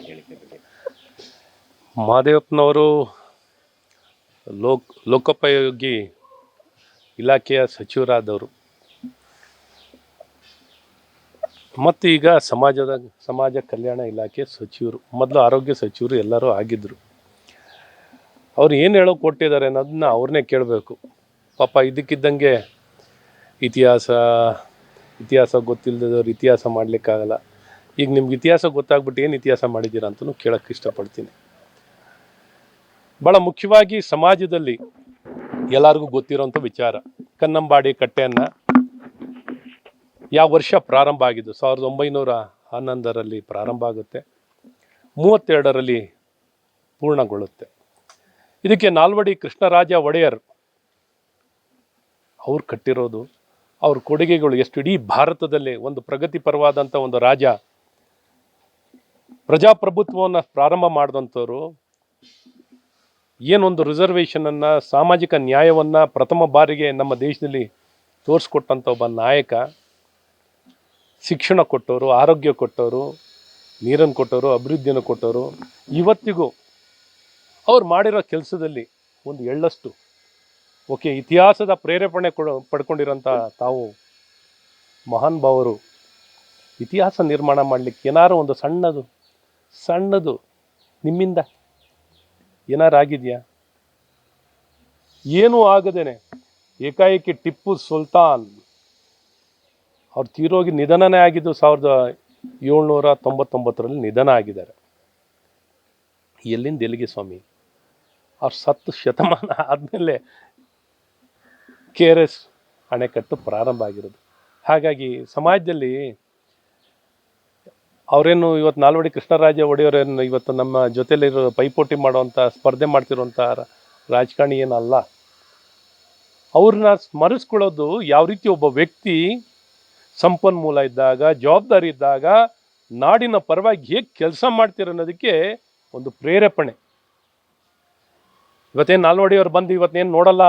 ಬಗ್ಗೆ ಮಹದೇವಪ್ಪನವರು ಲೋಕ್ ಲೋಕೋಪಯೋಗಿ ಇಲಾಖೆಯ ಸಚಿವರಾದವರು. ಮತ್ತು ಈಗ ಸಮಾಜದ ಸಮಾಜ ಕಲ್ಯಾಣ ಇಲಾಖೆ ಸಚಿವರು, ಮೊದಲು ಆರೋಗ್ಯ ಸಚಿವರು ಎಲ್ಲರೂ ಆಗಿದ್ದರು ಅವ್ರು ಏನು ಹೇಳೋ ಕೊಟ್ಟಿದ್ದಾರೆ ಅನ್ನೋದನ್ನ ಅವ್ರನ್ನೇ ಕೇಳಬೇಕು. ಪಾಪ ಇದಕ್ಕಿದ್ದಂಗೆ ಇತಿಹಾಸ ಇತಿಹಾಸ ಗೊತ್ತಿಲ್ಲದವ್ರು ಇತಿಹಾಸ ಮಾಡಲಿಕ್ಕಾಗಲ್ಲ. ಈಗ ನಿಮ್ಗೆ ಇತಿಹಾಸ ಗೊತ್ತಾಗ್ಬಿಟ್ಟು ಏನು ಇತಿಹಾಸ ಮಾಡಿದ್ದೀರಾ ಅಂತಲೂ ಕೇಳೋಕ್ಕೆ ಇಷ್ಟಪಡ್ತೀನಿ. ಭಾಳ ಮುಖ್ಯವಾಗಿ ಸಮಾಜದಲ್ಲಿ ಎಲ್ಲರಿಗೂ ಗೊತ್ತಿರೋಂಥ ವಿಚಾರ. ಕನ್ನಂಬಾಡಿ ಕಟ್ಟೆಯನ್ನು ಯಾವ ವರ್ಷ ಪ್ರಾರಂಭ ಆಗಿದ್ದು? ಸಾವಿರದ ಒಂಬೈನೂರ ಹನ್ನೊಂದರಲ್ಲಿ ಪ್ರಾರಂಭ ಆಗುತ್ತೆ. ಮೂವತ್ತೆರಡರಲ್ಲಿ ಪೂರ್ಣಗೊಳ್ಳುತ್ತೆ. ಇದಕ್ಕೆ ನಾಲ್ವಡಿ ಕೃಷ್ಣರಾಜ ಒಡೆಯರ್ ಅವ್ರು ಕಟ್ಟಿರೋದು. ಅವ್ರ ಕೊಡುಗೆಗಳು ಎಷ್ಟು ಇಡೀ ಭಾರತದಲ್ಲೇ ಒಂದು ಪ್ರಗತಿಪರವಾದಂಥ ಒಂದು ರಾಜ. ಪ್ರಜಾಪ್ರಭುತ್ವವನ್ನು ಪ್ರಾರಂಭ ಮಾಡಿದಂಥವ್ರು ಏನೊಂದು ರಿಸರ್ವೇಷನನ್ನು ಸಾಮಾಜಿಕ ನ್ಯಾಯವನ್ನು ಪ್ರಥಮ ಬಾರಿಗೆ ನಮ್ಮ ದೇಶದಲ್ಲಿ ತೋರಿಸ್ಕೊಟ್ಟಂಥ ಒಬ್ಬ ನಾಯಕ, ಶಿಕ್ಷಣ ಕೊಟ್ಟವರು, ಆರೋಗ್ಯ ಕೊಟ್ಟವರು, ನೀರನ್ನು ಕೊಟ್ಟವರು, ಅಭಿವೃದ್ಧಿಯನ್ನು ಕೊಟ್ಟವರು, ಇವತ್ತಿಗೂ ಅವ್ರು ಮಾಡಿರೋ ಕೆಲಸದಲ್ಲಿ ಒಂದು ಎಳ್ಳಷ್ಟು, ಓಕೆ, ಇತಿಹಾಸದ ಪ್ರೇರೇಪಣೆ ಕೊಡ, ಪಡ್ಕೊಂಡಿರೋಂಥ ತಾವು ಮಹಾನ್ ಭಾವರು ಇತಿಹಾಸ ನಿರ್ಮಾಣ ಮಾಡಲಿಕ್ಕೆ ಏನಾರು ಒಂದು ಸಣ್ಣದು ಸಣ್ಣದು. ನಿಮ್ಮಿಂದ. ಏನಾರು ಆಗಿದೆಯಾ? ಏನೂ ಆಗದೇನೆ. ಏಕಾಏಕಿ ಟಿಪ್ಪು ಸುಲ್ತಾನ್. ಅವ್ರು ತೀರೋಗಿ ನಿಧನನೇ ಆಗಿದ್ದು ಸಾವಿರದ ಏಳ್ನೂರ ತೊಂಬತ್ತೊಂಬತ್ತರಲ್ಲಿ ನಿಧನ ಆಗಿದ್ದಾರೆ. ಎಲ್ಲಿಂದ ಎಲ್ಲಿಗೆ ಸ್ವಾಮಿ? ಅವ್ರು ಸತ್ತು ಶತಮಾನ ಆದಮೇಲೆ ಕೆ ಆರ್ ಎಸ್ ಅಣೆಕಟ್ಟು ಪ್ರಾರಂಭ ಆಗಿರೋದು. ಹಾಗಾಗಿ ಸಮಾಜದಲ್ಲಿ ಅವರೇನು ಇವತ್ತು ನಾಲ್ವಡಿ ಕೃಷ್ಣರಾಜ ಒಡೆಯವರೇನು ಇವತ್ತು ನಮ್ಮ ಜೊತೆಲಿರೋ ಪೈಪೋಟಿ ಮಾಡುವಂಥ, ಸ್ಪರ್ಧೆ ಮಾಡ್ತಿರುವಂಥ ರಾಜಕಾರಣಿ ಏನಲ್ಲ. ಅವ್ರನ್ನ ಸ್ಮರಿಸ್ಕೊಳ್ಳೋದು ಯಾವ ರೀತಿ ಒಬ್ಬ ವ್ಯಕ್ತಿ ಸಂಪನ್ಮೂಲ ಇದ್ದಾಗ, ಜವಾಬ್ದಾರಿ ಇದ್ದಾಗ, ನಾಡಿನ ಪರವಾಗಿ ಹೇಗೆ ಕೆಲಸ ಮಾಡ್ತೀರ ಅನ್ನೋದಕ್ಕೆ ಒಂದು ಪ್ರೇರೇಪಣೆ. ಇವತ್ತೇನು ನಾಲ್ವಡಿಯವ್ರು ಬಂದು ಇವತ್ತೇನು ನೋಡಲ್ಲ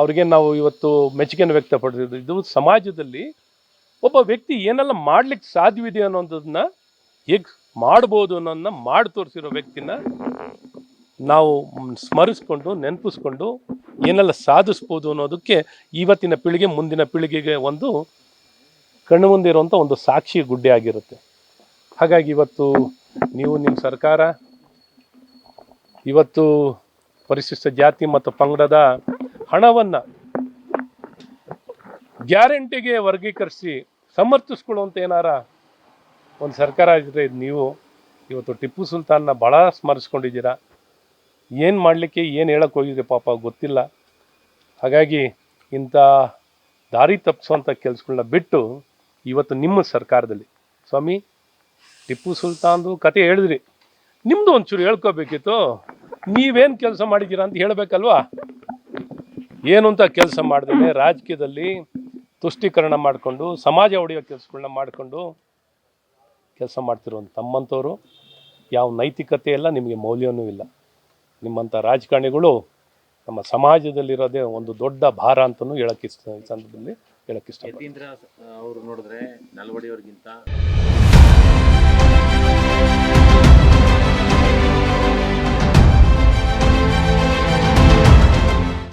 ಅವ್ರಿಗೆ ನಾವು ಇವತ್ತು ಮೆಚ್ಚುಗೆಯನ್ನು ವ್ಯಕ್ತಪಡಿಸಿದ್ದು, ಇದು ಸಮಾಜದಲ್ಲಿ ಒಬ್ಬ ವ್ಯಕ್ತಿ ಏನೆಲ್ಲ ಮಾಡ್ಲಿಕ್ಕೆ ಸಾಧ್ಯವಿದೆ ಅನ್ನೋದನ್ನ ಹೇಗೆ ಮಾಡ್ಬೋದು ಅನ್ನೋದನ್ನ ಮಾಡಿ ತೋರಿಸಿರೋ ವ್ಯಕ್ತಿನ ನಾವು ಸ್ಮರಿಸ್ಕೊಂಡು, ನೆನಪಿಸ್ಕೊಂಡು ಏನೆಲ್ಲ ಸಾಧಿಸ್ಬೋದು ಅನ್ನೋದಕ್ಕೆ ಇವತ್ತಿನ ಪೀಳಿಗೆ, ಮುಂದಿನ ಪೀಳಿಗೆಗೆ ಒಂದು ಕಣ್ಣು ಮುಂದೆ ಇರುವಂಥ ಒಂದು ಸಾಕ್ಷಿ ಗುಡ್ಡೆ ಆಗಿರುತ್ತೆ. ಹಾಗಾಗಿ ಇವತ್ತು ನೀವು ನಿಮ್ಮ ಸರ್ಕಾರ, ಇವತ್ತು ಪರಿಶಿಷ್ಟ ಜಾತಿ ಮತ್ತು ಪಂಗಡದ ಹಣವನ್ನು ಗ್ಯಾರಂಟಿಗೆ ವರ್ಗೀಕರಿಸಿ ಸಮರ್ಥಿಸ್ಕೊಳ್ಳುವಂಥ ಏನಾರ ಒಂದು ಸರ್ಕಾರ ಇದ್ದರೆ ಇದು ನೀವು ಇವತ್ತು ಟಿಪ್ಪು ಸುಲ್ತಾನ್ನ ಭಾಳ ಸ್ಮರಿಸ್ಕೊಂಡಿದ್ದೀರಾ? ಏನು ಮಾಡಲಿಕ್ಕೆ, ಏನು ಹೇಳಕ್ಕೆ ಹೋಗಿದ್ರೆ ಪಾಪ ಗೊತ್ತಿಲ್ಲ. ಹಾಗಾಗಿ ಇಂಥ ದಾರಿ ತಪ್ಪಿಸುವಂಥ ಕೆಲಸಗಳನ್ನ ಬಿಟ್ಟು ಇವತ್ತು ನಿಮ್ಮ ಸರ್ಕಾರದಲ್ಲಿ. ಸ್ವಾಮಿ, ಟಿಪ್ಪು ಸುಲ್ತಾನ್ದು ಕತೆ ಹೇಳಿದ್ರಿ. ನಿಮ್ಮದು ಒಂಚೂರು ಹೇಳ್ಕೋಬೇಕಿತ್ತು. ನೀವೇನು ಕೆಲಸ ಮಾಡಿದ್ದೀರಾ ಅಂತ ಹೇಳಬೇಕಲ್ವಾ? ಏನು ಅಂತ ಕೆಲಸ ಮಾಡಿದ್ರೆ ರಾಜಕೀಯದಲ್ಲಿ ತುಷ್ಟೀಕರಣ ಮಾಡಿಕೊಂಡು, ಸಮಾಜ ಒಡೆಯೋ ಕೆಲಸಗಳನ್ನ ಮಾಡಿಕೊಂಡು ಕೆಲಸ ಮಾಡ್ತಿರುವಂಥ ತಮ್ಮಂಥವ್ರು. ಯಾವ ನೈತಿಕತೆ ಇಲ್ಲ, ನಿಮಗೆ ಮೌಲ್ಯವೂ ಇಲ್ಲ. ನಿಮ್ಮಂಥ ರಾಜಕಾರಣಿಗಳು ನಮ್ಮ ಸಮಾಜದಲ್ಲಿರೋದೇ ಒಂದು ದೊಡ್ಡ ಭಾರ ಅಂತಲೂ ಹೇಳಕ್ಕೆ ಈ ಸಂದರ್ಭದಲ್ಲಿ ಹೇಳಕ್ಕೆ ಇಷ್ಟ ಅವರು ನೋಡಿದ್ರೆ ನಲ್ವಡಿ ಅವ್ರಿಗಿಂತ